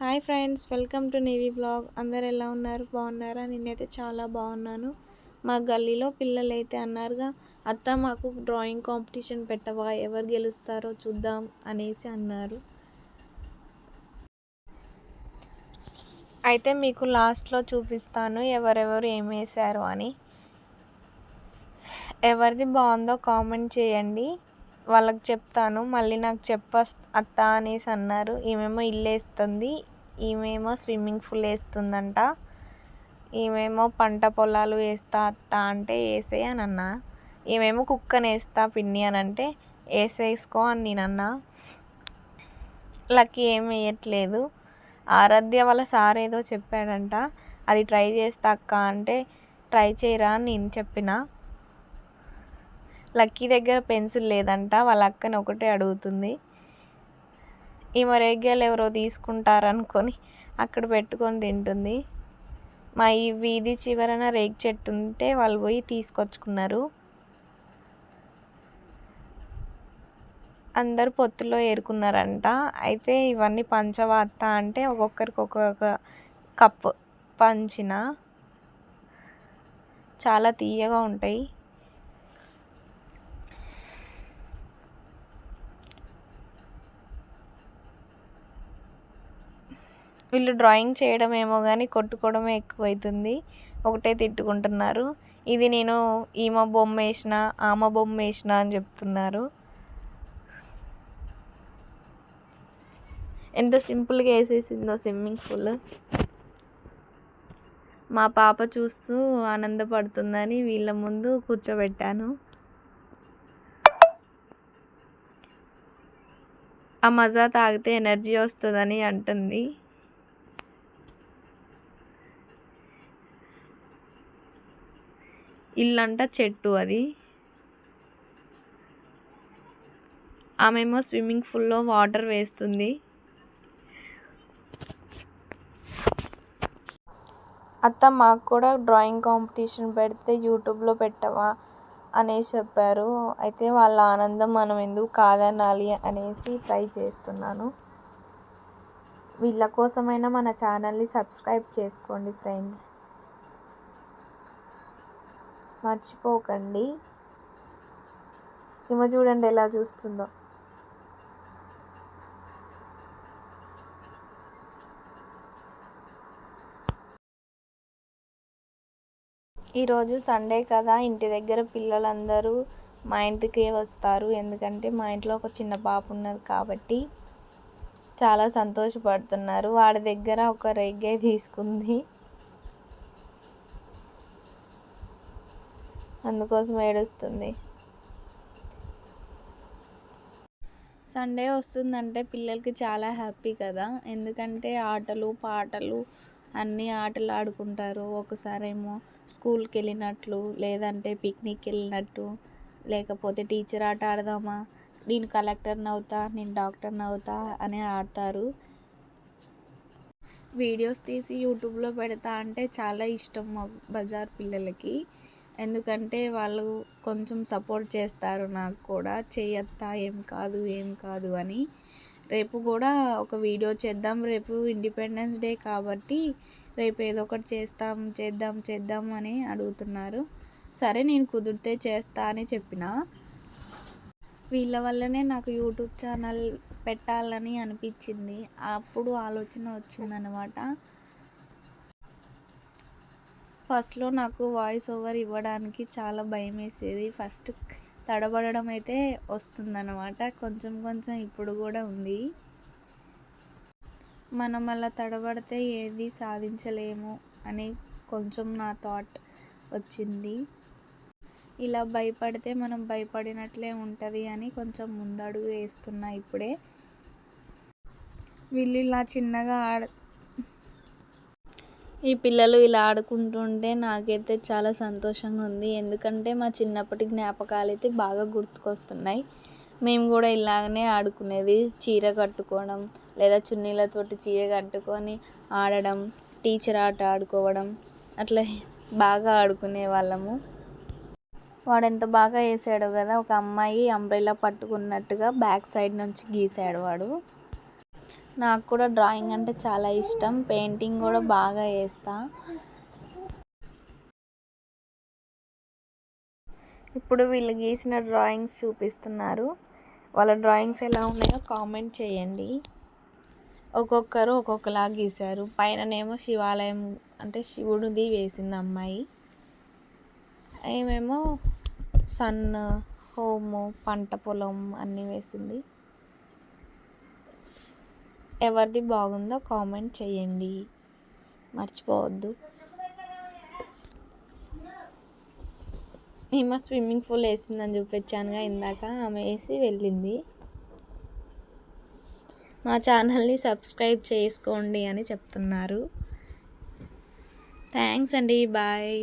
Hi friends welcome to navy blog. అందరు ఎలా ఉన్నారు? బాగున్నారా? నేనైతే చాలా బాగున్నాను. మా గల్లీలో పిల్లలు అయితే అన్నారుగా అత్త మాకు డ్రాయింగ్ కాంపిటీషన్ పెట్టవా? ఎవరు గెలుస్తారో చూద్దాం అనేసి అన్నారు. అయితే మీకు లాస్ట్లో చూపిస్తాను ఎవరెవరు ఏం వేశారు అని. ఎవరిది బాగుందో కామెంట్ చేయండి. వాళ్ళకి చెప్తాను. మళ్ళీ నాకు చెప్ప అత్త అనేసి అన్నారు. ఈమెమో ఇల్లు వేస్తుంది. ఈమెమో స్విమ్మింగ్ పూల్ వేస్తుందంట. ఈమెమో పంట పొలాలు వేస్తా అత్త అంటే వేసే అని అన్నా. ఈమెమో కుక్కని వేస్తా పిన్ని అని అంటే వేసేసుకో అని నేను అన్నా. లక్కీ ఏం వేయట్లేదు. ఆరాధ్య వాళ్ళ సార్ ఏదో చెప్పాడంట. అది ట్రై చేస్తా అక్క అంటే ట్రై చేయరా అని నేను చెప్పిన. లక్కీ దగ్గర పెన్సిల్ లేదంట వాళ్ళ అక్కని ఒకటే అడుగుతుంది. ఈమె రేగ్యాలు ఎవరో తీసుకుంటారనుకొని అక్కడ పెట్టుకొని తింటుంది. మా ఈ వీధి చివరన రేగ్ చెట్టు ఉంటే వాళ్ళు పోయి తీసుకొచ్చుకున్నారు. అందరు పొత్తులో ఏరుకున్నారంట. అయితే ఇవన్నీ పంచవార్త అంటే ఒక్కొక్కరికి ఒక్కొక్క కప్పు పంచిన. చాలా తీయగా ఉంటాయి. వీళ్ళు డ్రాయింగ్ చేయడం ఏమో కానీ కొట్టుకోవడమే ఎక్కువైతుంది. ఒకటే తిట్టుకుంటున్నారు. ఇది నేను ఈమ బొమ్మ వేసిన ఆమె బొమ్మ వేసిన అని చెప్తున్నారు. ఎంత సింపుల్గా వేసేసిందో స్విమ్మింగ్ పూల్. మా పాప చూస్తూ ఆనందపడుతుందని వీళ్ళ ముందు కూర్చోబెట్టాను. ఆ మజా తాగితే ఎనర్జీ వస్తుందని అంటుంది. ఇల్లంట చెట్టు అది. ఆమెమో స్విమ్మింగ్ పూల్లో వాటర్ వేస్తుంది. అత్త మాకు కూడా డ్రాయింగ్ కాంపిటీషన్ పెడితే యూట్యూబ్లో పెట్టవా అనేసి చెప్పారు. అయితే వాళ్ళ ఆనందం మనం ఎందుకు కాదనాలి అనేసి ట్రై చేస్తున్నాను. వీళ్ళ కోసమైనా మన ఛానల్ని సబ్స్క్రైబ్ చేసుకోండి ఫ్రెండ్స్. మర్చిపోకండి. ఈమె చూడండి ఎలా చూస్తుందో. ఈరోజు సండే కదా ఇంటి దగ్గర పిల్లలందరూ మా ఇంటికి వస్తారు. ఎందుకంటే మా ఇంట్లో ఒక చిన్న పాప ఉన్నది కాబట్టి చాలా సంతోషపడుతున్నారు. వాడి దగ్గర ఒక రెగ్గే తీసుకుంది. అందుకోసం ఏడుస్తుంది. సండే వస్తుందంటే పిల్లలకి చాలా హ్యాపీ కదా. ఎందుకంటే ఆటలు పాటలు అన్ని ఆటలు ఆడుకుంటారు. ఒకసారేమో స్కూల్కి వెళ్ళినట్లు లేదంటే పిక్నిక్ వెళ్ళినట్టు లేకపోతే టీచర్ ఆట ఆడదామా నేను కలెక్టర్ని అవుతా నేను డాక్టర్ని అవుతా అని ఆడతారు. వీడియోస్ తీసి యూట్యూబ్లో పెడతా అంటే చాలా ఇష్టం మా బజార్ పిల్లలకి. ఎందుకంటే వాళ్ళు కొంచెం సపోర్ట్ చేస్తారు నాకు కూడా. చేయత్తా ఏం కాదు ఏం కాదు అని. రేపు కూడా ఒక వీడియో చేద్దాం. రేపు ఇండిపెండెన్స్ డే కాబట్టి రేపు ఏదో ఒకటి చేస్తాం చేద్దాం చేద్దాం అని అడుగుతున్నారు. సరే నేను కుదిరితే చేస్తా అని చెప్పిన. వీళ్ళ వల్లనే నాకు యూట్యూబ్ ఛానల్ పెట్టాలని అనిపించింది. అప్పుడు ఆలోచన వచ్చిందనమాట ఫస్ట్లో నాకు వాయిస్ ఓవర్ ఇవ్వడానికి చాలా భయం వేసేది ఫస్ట్ తడబడడం అయితే వస్తుందన్నమాట. కొంచెం కొంచెం ఇప్పుడు కూడా ఉంది. మనం అలా తడబడితే ఏది సాధించలేము అని కొంచెం నా థాట్ వచ్చింది. ఇలా భయపడితే మనం భయపడినట్లే ఉంటుంది అని కొంచెం ముందడుగు వేస్తున్నా ఇప్పుడే. వీళ్ళు ఇలా చిన్నగా ఆడ ఈ పిల్లలు ఇలా ఆడుకుంటుంటే నాకైతే చాలా సంతోషంగా ఉంది. ఎందుకంటే మా చిన్నప్పటి జ్ఞాపకాలు అయితే బాగా గుర్తుకొస్తున్నాయి. మేము కూడా ఇలాగనే ఆడుకునేది. చీర కట్టుకోవడం లేదా చున్నీలతోటి చీర కట్టుకొని ఆడడం టీచర్ ఆట ఆడుకోవడం అట్లా బాగా ఆడుకునే వాళ్ళము. వాడు ఎంత బాగా వేసాడో కదా ఒక అమ్మాయి అంబ్రెల్లా పట్టుకున్నట్టుగా బ్యాక్ సైడ్ నుంచి గీసాడు వాడు. నాకు కూడా డ్రాయింగ్ అంటే చాలా ఇష్టం. పెయింటింగ్ కూడా బాగా వేస్తా ఇప్పుడు వీళ్ళు గీసిన డ్రాయింగ్స్ చూపిస్తున్నారు. వాళ్ళ డ్రాయింగ్స్ ఎలా ఉన్నాయో కామెంట్ చేయండి. ఒక్కొక్కరు ఒక్కొక్కలా గీశారు. పైననేమో శివాలయం అంటే శివుడిది వేసింది అమ్మాయి. ఏమేమో సన్ హోము పంట పొలం అన్నీ వేసింది. ఎవరిది బాగుందో కామెంట్ చేయండి. మర్చిపోవద్దు. ఈమె స్విమ్మింగ్ పూల్ వేసిందని చూపించానుగా ఇందాక. ఆమె వేసి వెళ్ళింది. మా ఛానల్ని సబ్స్క్రైబ్ చేసుకోండి అని చెప్తున్నారు. థ్యాంక్స్ అండి. బాయ్.